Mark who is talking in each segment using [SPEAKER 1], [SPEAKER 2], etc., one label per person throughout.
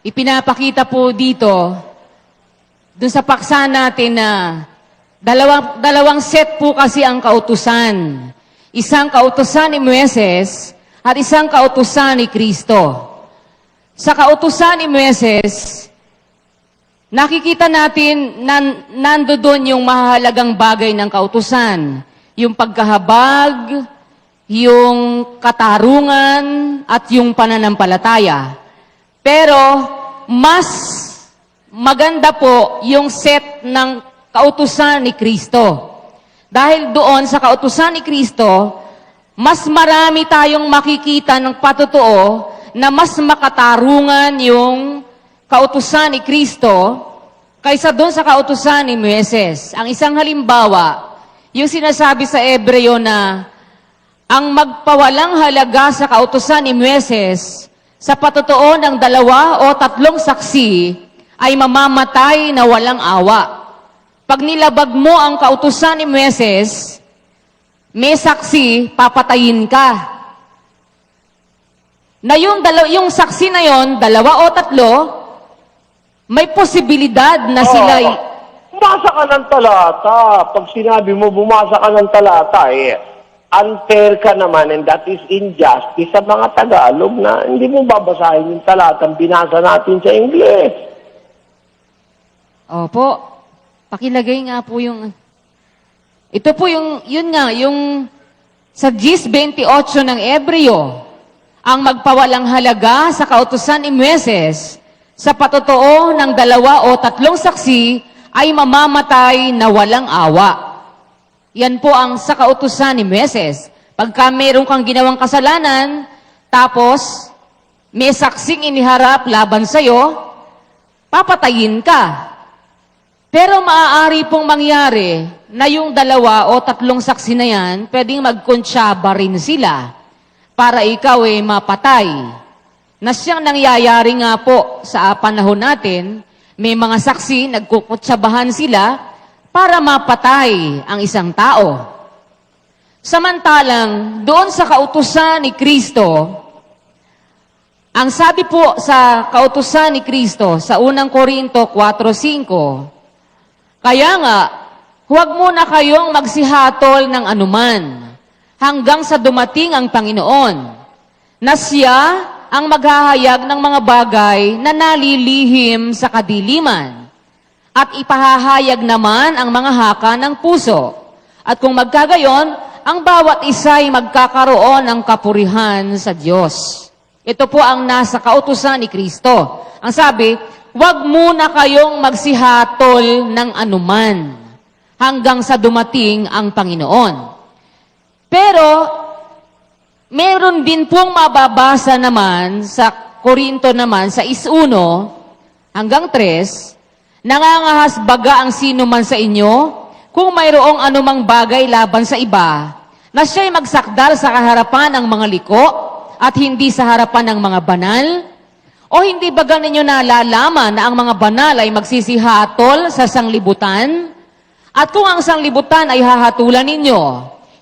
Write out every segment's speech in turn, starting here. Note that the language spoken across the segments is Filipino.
[SPEAKER 1] ipinapakita po dito, dun sa paksa natin na dalawang, dalawang set po kasi ang kautusan. Isang kautusan ni Moises at isang kautusan ni Kristo. Sa kautusan ni Moises, nakikita natin nan, nando doon yung mahalagang bagay ng kautusan. Yung pagkahabag, yung katarungan, at yung pananampalataya. Pero, mas maganda po yung set ng kautusan ni Kristo. Dahil doon sa kautusan ni Kristo, mas marami tayong makikita ng patotoo na mas makatarungan yung kautusan ni Kristo kaysa doon sa kautusan ni Moises. Ang isang halimbawa, yung sinasabi sa Ebreo na ang magpawalang halaga sa kautusan ni Moises sa patotoo ng dalawa o tatlong saksi ay mamamatay na walang awa. Pag nilabag mo ang kautusan ni Moises, may saksi, papatayin ka. Na yung, dalaw- yung saksi na yon, dalawa o tatlo, may posibilidad na sila'y...
[SPEAKER 2] Oo. Bumasa ka ng talata. Pag sinabi mo, bumasa ka ng talata, eh, unfair ka naman and that is injustice sa mga Tagalog na hindi mo babasahin yung talatang binasa natin sa English.
[SPEAKER 1] Opo, pakilagay nga po yung... Ito po yung, yun nga, yung sa GIS 28 ng Ebreo, ang magpawalang halaga sa kautusan ni Moises sa patotoo ng dalawa o tatlong saksi ay mamamatay na walang awa. Yan po ang sa kautusan ni Moises. Pagka meron kang ginawang kasalanan, tapos may saksing iniharap laban sa'yo, papatayin ka. Pero maaari pong mangyari na yung dalawa o tatlong saksi na yan, pwedeng magkonsyaba rin sila para ikaw ay mapatay. Na siyang nangyayari nga po sa panahon natin, may mga saksi, nagkukutsabahan sila para mapatay ang isang tao. Samantalang, doon sa kautusan ni Kristo, ang sabi po sa kautusan ni Kristo sa unang Korinto 4.5, Kaya nga, huwag muna kayong magsihatol ng anuman hanggang sa dumating ang Panginoon, na siya ang maghahayag ng mga bagay na nalilihim sa kadiliman at ipahahayag naman ang mga haka ng puso. At kung magkagayon, ang bawat isa ay magkakaroon ng kapurihan sa Diyos. Ito po ang nasa kautusan ni Kristo. Ang sabi, huwag muna kayong magsihatol ng anuman hanggang sa dumating ang Panginoon. Pero, meron din pong mababasa naman sa Korinto naman, sa is-1 hanggang 3, nangangahas baga ang sino man sa inyo kung mayroong anumang bagay laban sa iba, na siya'y magsakdal sa kaharapan ng mga liko at hindi sa harapan ng mga banal? O hindi ba ninyo nalalaman na ang mga banal ay magsisihatol sa sanglibutan? At kung ang sanglibutan ay hahatulan ninyo,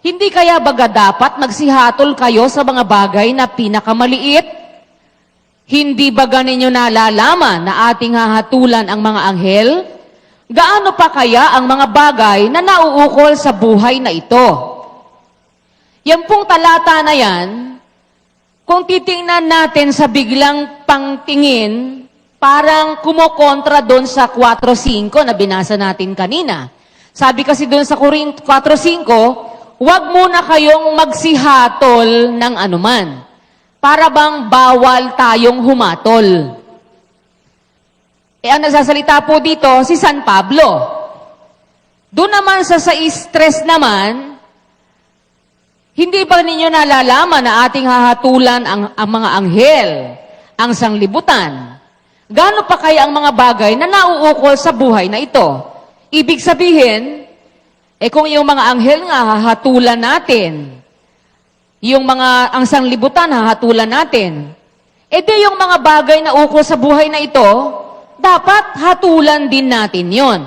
[SPEAKER 1] hindi kaya baga dapat magsihatol kayo sa mga bagay na pinakamaliit? Hindi ba ninyo nalalaman na ating hahatulan ang mga anghel? Gaano pa kaya ang mga bagay na nauukol sa buhay na ito? Yan pong talata na yan, kung titingnan natin sa biglang pangtingin, parang kumokontra doon sa 4.5 na binasa natin kanina. Sabi kasi doon sa Corinth 4.5, huwag muna kayong magsihatol ng anuman. Para bang bawal tayong humatol. Eh, ang nagsasalita po dito, si San Pablo. Doon naman sa sa stress naman, hindi ba ninyo nalalaman na ating hahatulan ang, ang mga anghel, ang sanglibutan? Gaano pa kaya ang mga bagay na nauukol sa buhay na ito? Ibig sabihin, eh kung yung mga anghel nga hahatulan natin, yung mga ang sanglibutan hahatulan natin, di yung mga bagay na ukol sa buhay na ito, dapat hatulan din natin yon.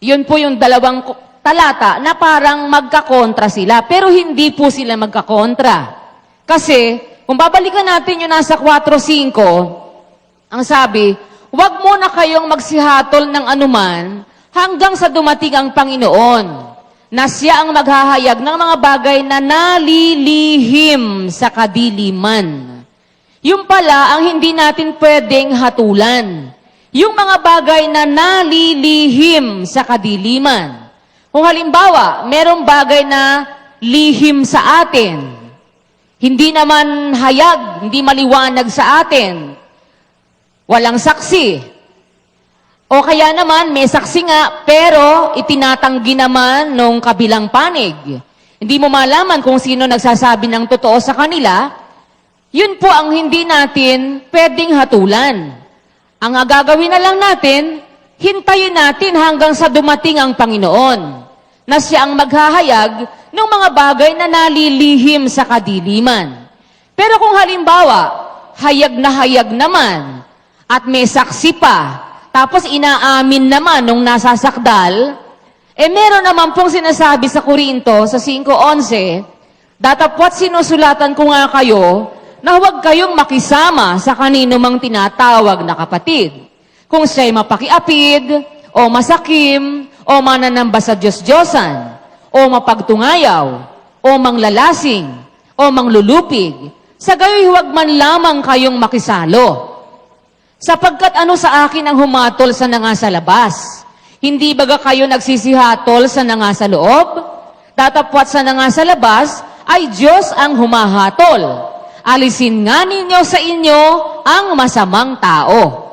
[SPEAKER 1] Yun po yung dalawang talata na parang magkakontra sila, pero hindi po sila magkakontra. Kasi, kung babalikan natin yung nasa 4.5, Ang sabi, huwag muna kayong magsihatol ng anuman hanggang sa dumating ang Panginoon na siya ang maghahayag ng mga bagay na nalilihim sa kadiliman. Yung pala ang hindi natin pwedeng hatulan. Yung mga bagay na nalilihim sa kadiliman. Kung halimbawa, merong bagay na lihim sa atin, hindi naman hayag, hindi maliwanag sa atin, walang saksi. O kaya naman, may saksi nga, pero itinatanggi naman nung kabilang panig. Hindi mo malaman kung sino nagsasabi ng totoo sa kanila, yun po ang hindi natin pwedeng hatulan. Ang gagawin na lang natin, hintayin natin hanggang sa dumating ang Panginoon, na siya ang maghahayag ng mga bagay na nalilihim sa kadiliman. Pero kung halimbawa, hayag na hayag naman, at may saksi pa, tapos inaamin naman nung nasasakdal, eh meron naman pong sinasabi sa Korinto, sa 5.11, datapwat sinusulatan ko nga kayo, na huwag kayong makisama sa kanino mang tinatawag na kapatid. Kung siya'y mapakiapid, o masakim, o mananamba sa Diyos-Diyosan, o mapagtungayaw, o manglalasing, o manglulupig, sa gayoy huwag man lamang kayong makisalo. Sapagkat ano sa akin ang humatol sa nanga sa labas? Hindi baga kayo nagsisihatol sa nanga sa loob? Tatapwat sa nanga sa labas ay Diyos ang humahatol. Alisin nga ninyo sa inyo ang masamang tao.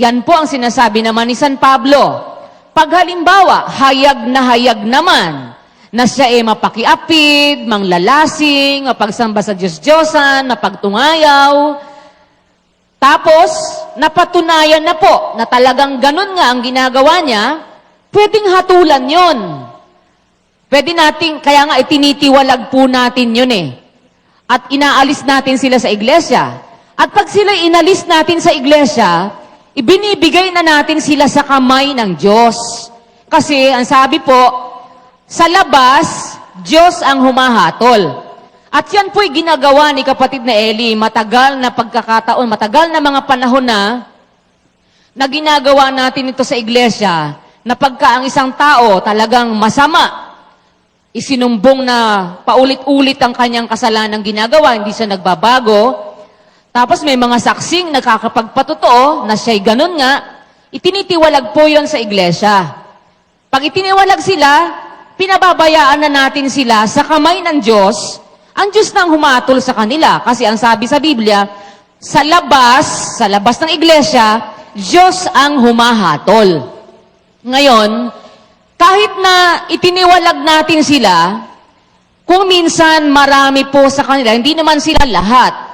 [SPEAKER 1] Yan po ang sinasabi naman ni San Pablo. Pag halimbawa, hayag na hayag naman na siya ay mapakiapid, manglalasing, mapagsamba sa Diyos-Diyosan, mapagtungayaw, tapos, napatunayan na po na talagang ganun nga ang ginagawa niya, pwedeng hatulan yon. Pwede nating, kaya nga itinitiwalag po natin yun eh. At inaalis natin sila sa iglesia. At pag sila inalis natin sa iglesia, ibinibigay na natin sila sa kamay ng Diyos. Kasi ang sabi po, sa labas, Diyos ang humahatol. At yan po'y ginagawa ni kapatid na Eli, matagal na pagkakataon, matagal na mga panahon na, na ginagawa natin ito sa iglesia, na pagka ang isang tao talagang masama, isinumbong na paulit-ulit ang kanyang kasalanang ginagawa, hindi siya nagbabago, tapos may mga saksing nakakapagpatotoo na siya'y ganun nga, itinitiwalag po yon sa iglesia. Pag itiniwalag sila, pinababayaan na natin sila sa kamay ng Diyos, ang Diyos nang humatol sa kanila. Kasi ang sabi sa Biblia, sa labas, sa labas ng iglesia, Diyos ang humahatol. Ngayon, kahit na itiniwalag natin sila, kung minsan marami po sa kanila, hindi naman sila lahat.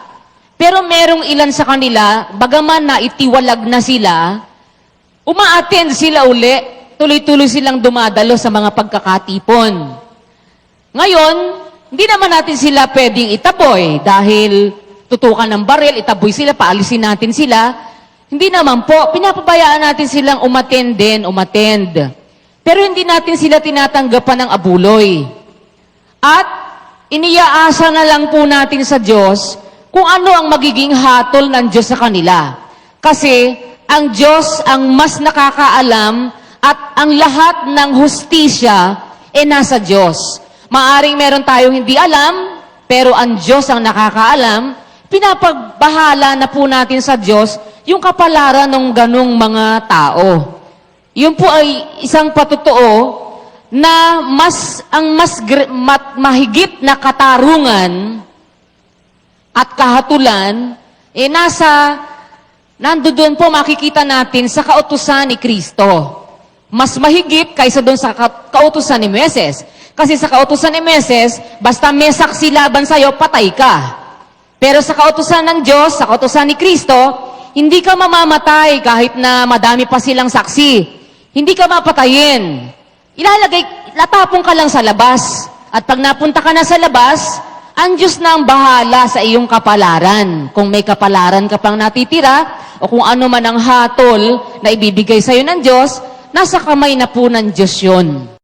[SPEAKER 1] Pero merong ilan sa kanila, bagaman na itiwalag na sila, umaattend sila uli, tuloy-tuloy silang dumadalo sa mga pagkakatipon. Ngayon, hindi naman natin sila pwedeng itaboy dahil tutukan ng baril, itaboy sila, paalisin natin sila. Hindi naman po, pinapabayaan natin silang umattend din, umattend. Pero hindi natin sila tinatanggapan ng abuloy. At iniyaasa na lang po natin sa Diyos kung ano ang magiging hatol ng Diyos sa kanila. Kasi ang Diyos ang mas nakakaalam at ang lahat ng hustisya ay nasa Diyos. Maaring meron tayong hindi alam, pero ang Diyos ang nakakaalam, pinapagbahala na po natin sa Diyos yung kapalaran ng ganong mga tao. Yun po ay isang patotoo na mas ang mas mat- mahigit na katarungan at kahatulan eh nasa nandoon po makikita natin sa kautusan ni Kristo. Mas mahigit kaysa doon sa ka- kautusan ni Meses. Kasi sa kautusan ni Meses, basta may saksi laban sa'yo, patay ka. Pero sa kautusan ng Diyos, sa kautusan ni Kristo, hindi ka mamamatay kahit na madami pa silang saksi. Hindi ka mapatayin. Ilalagay, latapong ka lang sa labas. At pag napunta ka na sa labas, ang Diyos na ang bahala sa iyong kapalaran. Kung may kapalaran ka pang natitira, o kung ano man ang hatol na ibibigay sa iyo ng Diyos, nasa kamay na po ng Diyos yun.